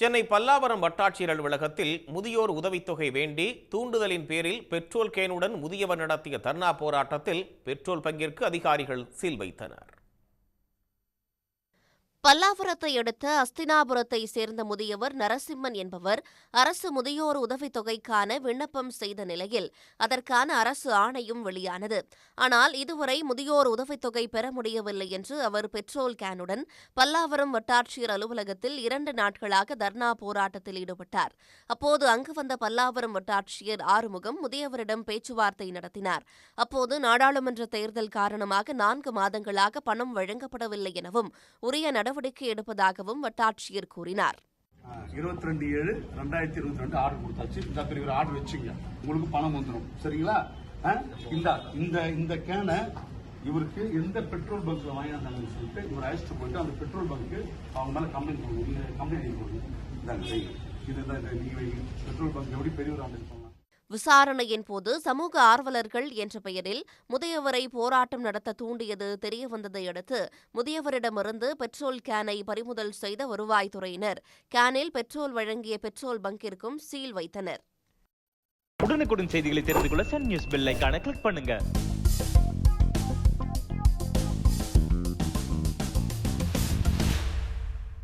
சென்னை பல்லாவரம் வட்டாட்சியர் அலுவலகத்தில் முதியோர் உதவித்தொகை வேண்டி தூண்டுதலின் பேரில் பெட்ரோல் கேனுடன் முதியவர் நடத்திய தர்ணா போராட்டத்தில் பெட்ரோல் பங்கிற்கு அதிகாரிகள் சீல் வைத்தனர். பல்லாவரத்தை அடுத்த அஸ்தினாபுரத்தை சேர்ந்த முதியவர் நரசிம்மன் என்பவர் அரசு முதியோர் உதவித்தொகைக்கான விண்ணப்பம் செய்த நிலையில் அதற்கான அரசு ஆணையும் வெளியானது. ஆனால் இதுவரை முதியோர் உதவித்தொகை பெற முடியவில்லை என்று அவர் பெட்ரோல் கேனுடன் பல்லாவரம் வட்டாட்சியர் அலுவலகத்தில் இரண்டு நாட்களாக தர்ணா போராட்டத்தில் ஈடுபட்டார். அப்போது அங்கு வந்த பல்லாவரம் வட்டாட்சியர் ஆறுமுகம் முதியவரிடம் பேச்சுவார்த்தை நடத்தினார். அப்போது நாடாளுமன்ற தேர்தல் காரணமாக நான்கு மாதங்களாக பணம் வழங்கப்படவில்லை எனவும் உரிய நடவடிக்கை எடுப்பதாகவும் வட்டாட்சியர் கூறினார் இருபத்தி ரெண்டு ஏழு ரெண்டாயிரத்தி இருபத்தி ரெண்டு ஆர்டர் கொடுத்தாச்சு இந்த பெரிய ஆர்டர் வச்சுங்க உங்களுக்கு பணம் வந்துடும் சரிங்களா ஆ? இந்த இந்த இந்த கேனை இவருக்கு எந்த பெட்ரோல் பங்க்ல வாங்கினாங்கன்னு சொல்லிட்டு இவர் அழைச்சிட்டு போயிட்டு அந்த பெட்ரோல் பங்க்கு அவங்க மேல கம்ப்ளைண்ட் பண்ணுவோம் கம்ப்ளைண்ட் பண்ணுவோம் இந்தாங்க இதுதான் இந்த நீங்க பெட்ரோல் பங்க் எப்படி பெரியவர் ஆண்டு விசாரணையின் போது சமூக ஆர்வலர்கள் என்ற பெயரில் முதியவரை போராட்டம் நடத்த தூண்டியது தெரியவந்ததையடுத்து முதியவரிடமிருந்து பெட்ரோல் கேனை பறிமுதல் செய்த வருவாய்த்துறையினர் கேனில் பெட்ரோல் வழங்கிய பெட்ரோல் பங்கிற்கும் சீல் வைத்தனர். உடனுக்குடன் செய்திகளை தெரிந்து கொள்ள சன் நியூஸ் பெல் கிளிக் பண்ணுங்க.